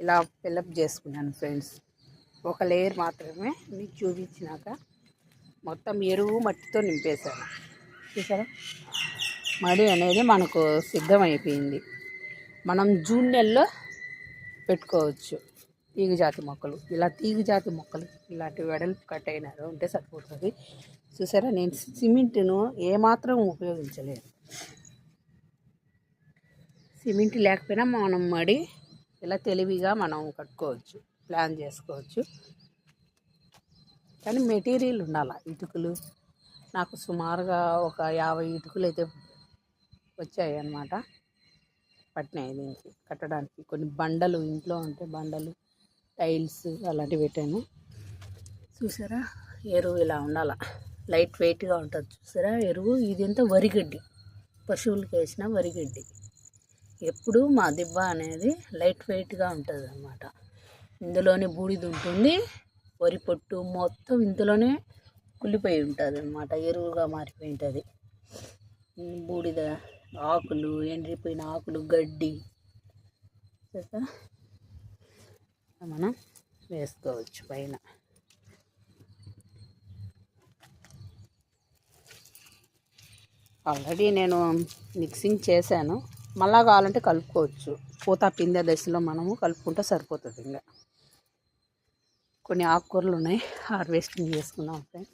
ఇలా ఫిల్అప్ చేసుకున్నాను ఫ్రెండ్స్. ఒక లేయర్ మాత్రమే మీకు చూపించినాక మొత్తం ఎరువు మట్టితో నింపేశాను చూసారా? మడి అనేది మనకు సిద్ధమైపోయింది. మనం జూన్ నెలలో పెట్టుకోవచ్చు తీగజాతి మొక్కలు. ఇలా తీగజాతి మొక్కలు ఇలాంటి వెడల్పు కట్ అయినారు ఉంటే సరిపోతుంది. చూసారా? నేను సిమెంట్ను ఏమాత్రం ఉపయోగించలేదు. సిమెంట్ లేకపోయినా మనం మడి ఇలా తెలివిగా మనం కట్టుకోవచ్చు ప్లాన్ చేసుకోవచ్చు. కానీ మెటీరియల్ ఉండాలి ఇటుకలు. నాకు సుమారుగా ఒక యాభై ఇటుకలు అయితే వచ్చాయి అన్నమాట పట్టినాయి దీనికి కట్టడానికి. కొన్ని బండలు ఇంట్లో ఉంటే బండలు టైల్స్ అలాంటివి పెట్టాను. చూసారా? ఎరువు ఇలా ఉండాల. లైట్ వెయిట్గా ఉంటుంది. చూసారా? ఎరువు ఇదంతా వరిగడ్డి. పశువులకు వేసిన వరిగడ్డి. ఎప్పుడు మా దిబ్బ అనేది లైట్ వెయిట్గా ఉంటుంది అన్నమాట ఇందులోనే బూడిద ఉంటుంది వరి పొట్టు మొత్తం ఇందులోనే కుళ్ళిపోయి ఉంటుంది అన్నమాట ఎరువుగా మారిపోయి ఉంటుంది. బూడిద ఆకులు ఎండిపోయిన ఆకులు గడ్డి మనం వేసుకోవచ్చు పైన. ఆల్రెడీ నేను మిక్సింగ్ చేశాను. మళ్ళా కావాలంటే కలుపుకోవచ్చు. పూత పిందె దశలో మనము కలుపుకుంటే సరిపోతుంది ఇంకా. కొన్ని ఆకుకూరలు ఉన్నాయి హార్వెస్టింగ్ చేసుకున్నాం ఫ్రెండ్స్.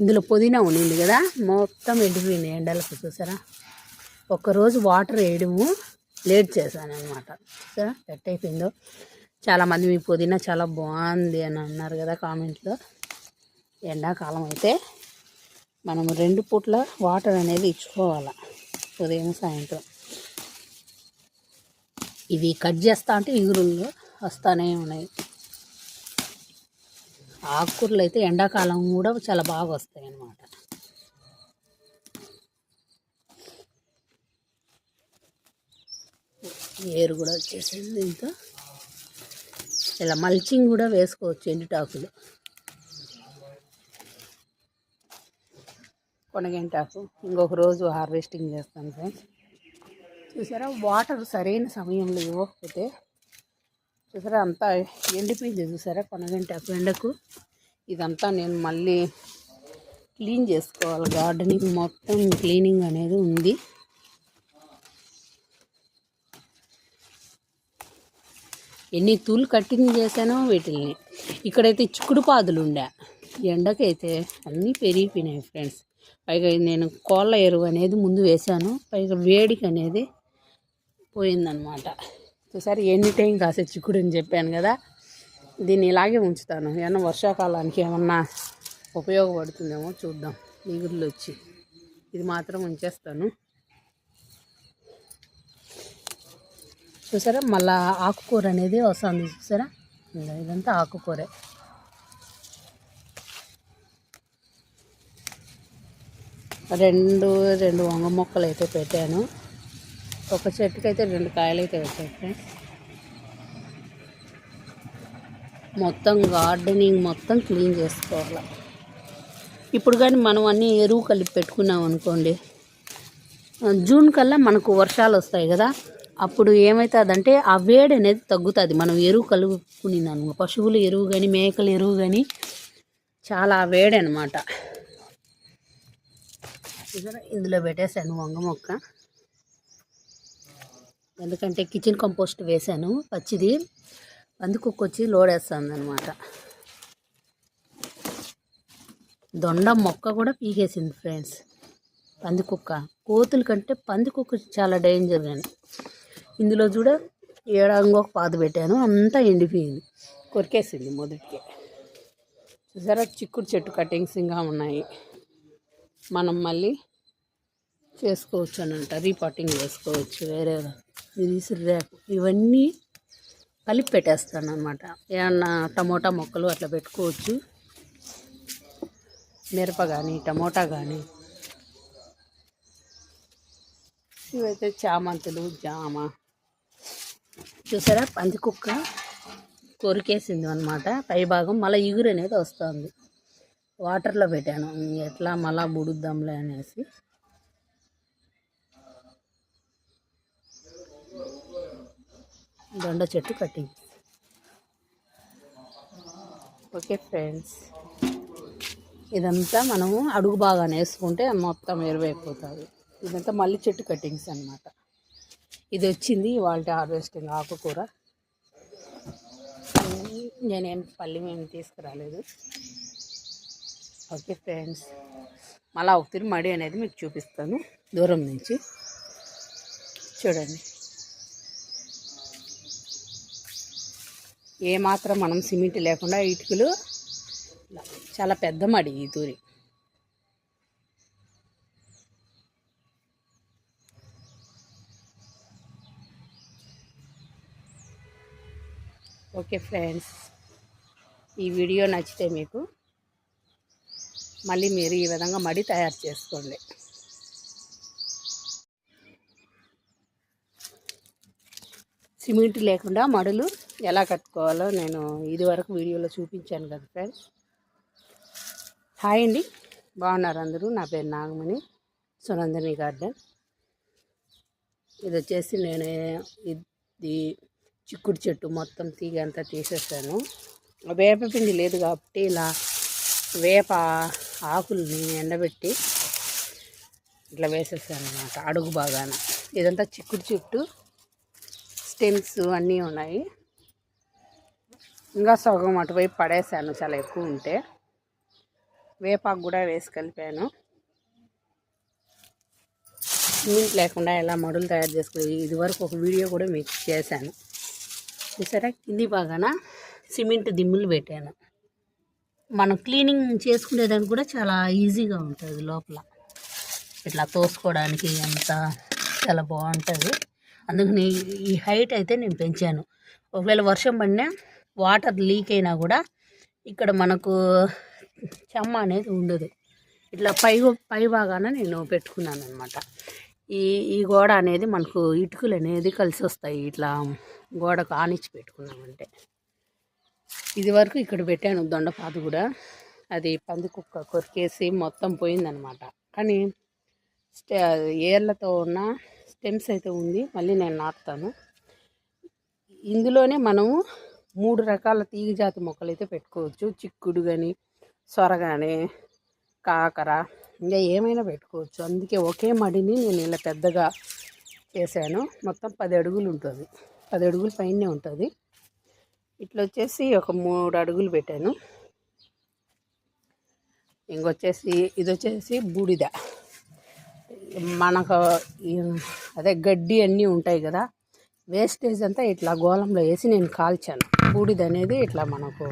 ఇందులో పుదీనా ఉండింది కదా మొత్తం ఎండిపోయింది ఎండలకు చూసారా? ఒక్కరోజు వాటర్ వేయడము లేట్ చేశాను అనమాట చూసారా? ఎట్ అయిపోయిందో? చాలామంది మీ పుదీనా చాలా బాగుంది అని అన్నారు కదా కామెంట్లో. ఎండాకాలం అయితే మనం రెండు పూట్ల వాటర్ అనేది ఇచ్చుకోవాలి. ఉదయం సాయంత్రం. ఇవి కట్ చేస్తా అంటే ఇగురుల్లో వస్తానే ఉన్నాయి. ఆకుకూరలు అయితే ఎండాకాలం కూడా చాలా బాగా వస్తాయి అన్నమాట. ఏరు కూడా వచ్చేసింది ఇంకా ఇలా మల్చింగ్ కూడా వేసుకోవచ్చు ఎండుటాకులు. కొనగంటాకు. ఇంకొక రోజు హార్వెస్టింగ్ చేస్తాను ఫ్రెండ్స్. చూసారా? వాటర్ సరైన సమయంలో ఇవ్వకపోతే చూసారా? అంతా ఎండిపోయింది చూసారా? కొనగంటాకు ఎండకు. ఇదంతా నేను మళ్ళీ క్లీన్ చేసుకోవాలి. గార్డెనింగ్ మొత్తం క్లీనింగ్ అనేది ఉంది. ఎన్ని తూలు కట్టింగ్ చేశానో వీటిల్ని. ఇక్కడైతే చిక్కుడు పాదులు ఉండే. ఎండకైతే అన్నీ పెరిగిపోయినాయి ఫ్రెండ్స్. పైగా నేను కోళ్ళ ఎరువు అనేది ముందు వేశాను. పైగా వేడికి అనేది పోయిందనమాట చూసారు ఎన్ని టైం కాసే చిక్కుడు అని చెప్పాను కదా. దీన్ని ఇలాగే ఉంచుతాను. ఏమన్నా వర్షాకాలానికి ఏమన్నా ఉపయోగపడుతుందేమో చూద్దాం. నీగుళ్ళు వచ్చి ఇది మాత్రం ఉంచేస్తాను. చూసారా మళ్ళా ఆకుకూర అనేది వస్తుంది. చూసారా ఇదంతా ఆకుకూరే. రెండు రెండు వంగ మొక్కలు అయితే పెట్టాను. ఒక చెట్టుకి అయితే రెండు కాయలు అయితే వచ్చాయి ఫ్రెండ్స్. మొత్తం గార్డెనింగ్ మొత్తం క్లీన్ చేసుకోవాలి. ఇప్పుడు కానీ మనం అన్నీ ఎరువు కలిపి పెట్టుకున్నాం అనుకోండి. జూన్ కల్లా మనకు వర్షాలు వస్తాయి కదా. అప్పుడు ఏమవుతుందంటే ఆ వేడి అనేది తగ్గుతుంది. మనం ఎరువు కలుపుకునిందను పశువుల ఎరువు కానీ మేకల ఎరువు కానీ చాలా వేడి అనమాట ఇందులో పెట్టేశాను వంగ మొక్క. ఎందుకంటే కిచెన్ కంపోస్ట్ వేశాను పచ్చిది. అందుకొచ్చి లోడ్ వేస్తుంది అనమాట దొండ మొక్క కూడా పీకేసింది ఫ్రెండ్స్. పందికుక్క. కోతుల కంటే పందికుక్క చాలా డేంజర్ కానీ ఇందులో చూడ ఏడాదిగా ఒక పాత పెట్టాను అంతా ఎండిపోయింది. కొరికేసింది మొదటికి. చూసారా? చిక్కుడు చెట్టు కటింగ్స్ ఇంకా ఉన్నాయి. మనం మళ్ళీ చేసుకోవచ్చు అనంట రీపాటింగ్ చేసుకోవచ్చు వేరే రేపు ఇవన్నీ కలిపి పెట్టేస్తాను అనమాట ఏమన్నా టమోటా మొక్కలు అట్లా పెట్టుకోవచ్చు. మిరప కానీ టమోటా కానీ ఇవైతే చామంతులు జామ. చూసారా? పంది కుక్క కొరికేసింది అనమాట పై భాగం మళ్ళీ ఇగురు అనేది వస్తుంది. వాటర్లో పెట్టాను. ఎట్లా మళ్ళా బుడుద్దాంలే అనేసి. దొండ చెట్టు కటింగ్. Okay friends. ఇదంతా మనము అడుగు బాగానే వేసుకుంటే మొత్తం ఎరువైపోతుంది ఇదంతా మల్లి చెట్టు కటింగ్స్ అన్నమాట. ఇది వచ్చింది వాళ్ళ హార్వెస్టింగ్ ఆకుకూర. నేనేం పల్లి మేము తీసుకురాలేదు. Okay friends. మళ్ళా ఒకసారి మడి అనేది మీకు చూపిస్తాను. దూరం నుంచి. చూడండి. ఏమాత్రం మనం సిమెంట్ లేకుండా ఇటుకలు చాలా పెద్ద మడి ఈ తూరి. ఓకే ఫ్రెండ్స్ ఈ వీడియో నచ్చితే మీకు మళ్ళీ మీరు ఈ విధంగా మడి తయారు చేసుకోండి. సిమెంట్ లేకుండా మడులు ఎలా కట్టుకోవాలో నేను ఇదివరకు వీడియోలో చూపించాను కదా ఫ్రెండ్స్ హాయ్ అండి. బాగున్నారు అందరూ? నా పేరు నాగమణి సునందని గార్డెన్. ఇది వచ్చేసి నేను ఇది చిక్కుడు చెట్టు మొత్తం తీగ అంతా తీసేసాను. వేపపిండి లేదు కాబట్టి ఇలా వేప ఆకుల్ని ఎండబెట్టి ఇట్లా వేసేసాను అనమాట అడుగు బాగాన ఇదంతా చిక్కుడు చెట్టు స్టెమ్స్ అన్నీ ఉన్నాయి. ఇంకా సగం అటువైపు పడేసాను చాలా ఎక్కువ ఉంటే. వేపాకు కూడా వేసి కలిపాను సిమెంట్ లేకుండా ఎలా మడులు తయారు చేసుకునేది ఇదివరకు ఒక వీడియో కూడా మీకు చేశాను. చూసారా? కింది బాగాన సిమెంట్ దిమ్ములు పెట్టాను. మనం క్లీనింగ్ చేసుకునేదానికి కూడా చాలా ఈజీగా ఉంటుంది లోపల. ఇట్లా తోసుకోవడానికి అంత చాలా బాగుంటుంది. అందుకని ఈ హైట్ అయితే నేను పెంచాను. ఒకవేళ వర్షం పడినా వాటర్ లీక్ అయినా కూడా ఇక్కడ మనకు చెమ్మ అనేది ఉండదు. ఇట్లా పై పై భాగాన నేను పెట్టుకున్నాను అనమాట ఈ ఈ గోడ అనేది మనకు ఇటుకలు అనేది కలిసి వస్తాయి. ఇట్లా గోడకు ఆనిచ్చి పెట్టుకున్నామంటే. ఇది వరకు ఇక్కడ పెట్టాను దొండపాత కూడా. అది పంది కుక్క కొరికేసి మొత్తం పోయిందనమాట కానీ స్టె ఏర్లతో ఉన్న స్టెమ్స్ అయితే ఉంది. మళ్ళీ నేను నాటుతాను. ఇందులోనే మనము మూడు రకాల తీగ జాతి మొక్కలు అయితే పెట్టుకోవచ్చు. చిక్కుడు కానీ సొర కానీ కాకర ఇంకా ఏమైనా పెట్టుకోవచ్చు. అందుకే ఒకే మడిని నేను ఇలా పెద్దగా చేశాను. మొత్తం పది అడుగులు ఉంటుంది. పది అడుగులు పైనే ఉంటుంది. ఇట్లా వచ్చేసి ఒక మూడు అడుగులు పెట్టాను. ఇంకొచ్చేసి ఇది వచ్చేసి బూడిద. మనకు అదే గడ్డి అన్నీ ఉంటాయి కదా వేస్టేజ్ అంతా ఇట్లా గోళంలో వేసి నేను కాల్చాను. బూడిద అనేది ఇట్లా మనకు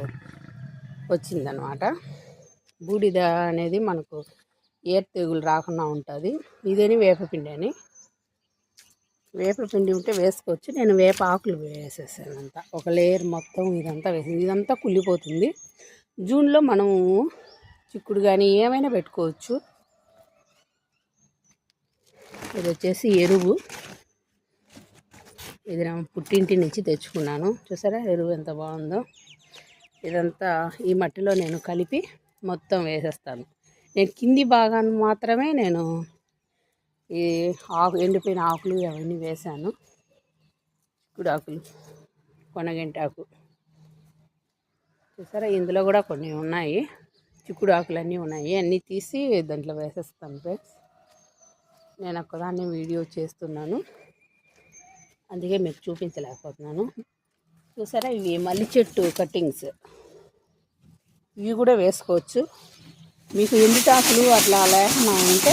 వచ్చిందనమాట బూడిద అనేది మనకు ఏర్ తెగులు రాకుండా ఉంటుంది. ఇదేని వేపపిండి అని. వేపపిండి ఉంటే వేసుకోవచ్చు. నేను వేప ఆకులు వేసేసాను అంతా. ఒక లేయర్ మొత్తం ఇదంతా వేసింది ఇదంతా కుళ్ళిపోతుంది. జూన్లో మనము చిక్కుడు కానీ ఏమైనా పెట్టుకోవచ్చు. ఇది వచ్చేసి ఎరువు. ఇది నా పుట్టింటి నుంచి తెచ్చుకున్నాను. చూసారా? ఎరువు ఎంత బాగుందో. ఇదంతా ఈ మట్టిలో నేను కలిపి మొత్తం వేసేస్తాను. నేను కింది భాగాన్ని మాత్రమే నేను ఈ ఆకు ఎండిపోయిన ఆకులు అవన్నీ వేసాను చిక్కుడు ఆకులు కొనగంటి ఆకు చూసారా? ఇందులో కూడా కొన్ని ఉన్నాయి. చిక్కుడు ఆకులు అన్నీ ఉన్నాయి. అన్నీ తీసి దాంట్లో వేసేస్తాను ఫ్రెండ్స్. నేను ఒక్కదాన్ని వీడియో చేస్తున్నాను. అందుకే మీకు చూపించలేకపోతున్నాను. చూసారా? ఇవి మల్లి చెట్టు కట్టింగ్స్. ఇవి కూడా వేసుకోవచ్చు. మీకు ఎండుటాకులు అట్లా లేకుండా ఉంటే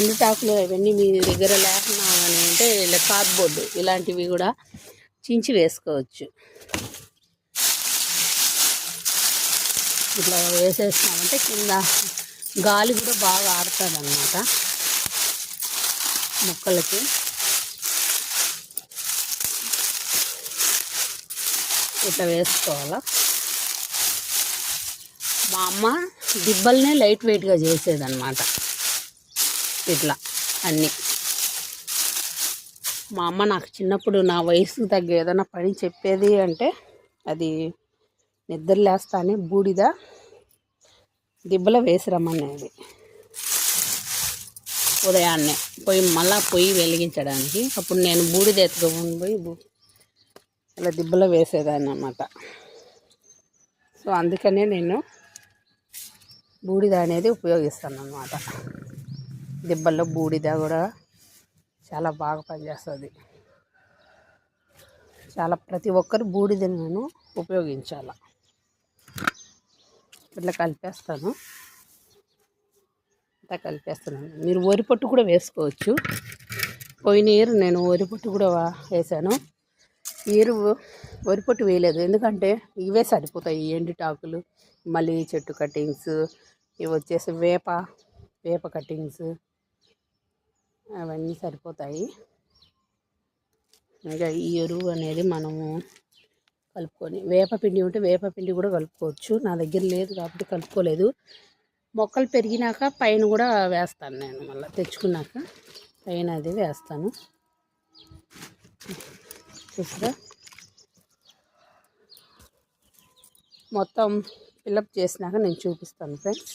ఎండుటాకులు అవన్నీ మీ దగ్గర లేకుండా అని అంటే ఇలా కార్డ్బోర్డు ఇలాంటివి కూడా చించి వేసుకోవచ్చు. ఇట్లా వేసేసినామంటే కింద గాలి కూడా బాగా ఆడుతుంది అన్నమాట మొక్కలకి. ఇట్లా వేసుకోవాలా? మా అమ్మ దిబ్బల్నే లైట్ వెయిట్గా చేసేదన్నమాట. ఇట్లా అన్నీ. మా అమ్మ నాకు చిన్నప్పుడు నా వయసుకు తగ్గ ఏదైనా పని చెప్పేది అంటే అది నిద్ర లేస్తానే బూడిద దిబ్బలో వేసి రమ్మనేది. ఉదయాన్నే పొయ్యి మళ్ళా పొయ్యి వెలిగించడానికి. అప్పుడు నేను బూడిద ఎత్తుకొని పోయి ఇలా దిబ్బలో వేసేదాన్ని అన్నమాట. సో అందుకనే నేను బూడిద అనేది ఉపయోగిస్తాను అన్నమాట. దిబ్బల్లో బూడిద కూడా చాలా బాగా పనిచేస్తుంది. చాలా ప్రతి ఒక్కరు బూడిదని నేను ఉపయోగించాల. ఇట్లా కలిపేస్తాను. ఇట్లా కలిపేస్తున్నాను మీరు వరి పొట్టు కూడా వేసుకోవచ్చు. పోయిన ఇయర్ నేను వరి పొట్టు కూడా వేసాను. ఈ వరిపొట్టు వరి పొట్టు వేయలేదు. ఎందుకంటే ఇవే సరిపోతాయి ఈ ఎండిటాకులు మళ్ళీ చెట్టు కట్టింగ్స్ ఇవి వచ్చేసి వేప వేప కట్టింగ్స్ అవన్నీ సరిపోతాయి. ఇంకా ఈ ఎరువు అనేది మనము కలుపుకొని వేపపిండి ఉంటే వేపపిండి కూడా కలుపుకోవచ్చు. నా దగ్గర లేదు కాబట్టి కలుపుకోలేదు. మొక్కలు పెరిగినాక పైన కూడా వేస్తాను నేను మళ్ళీ తెచ్చుకున్నాక పైన అది వేస్తాను. చూసారా? మొత్తం ఫిల్అప్ చేసినాక నేను చూపిస్తాను ఫ్రెండ్స్.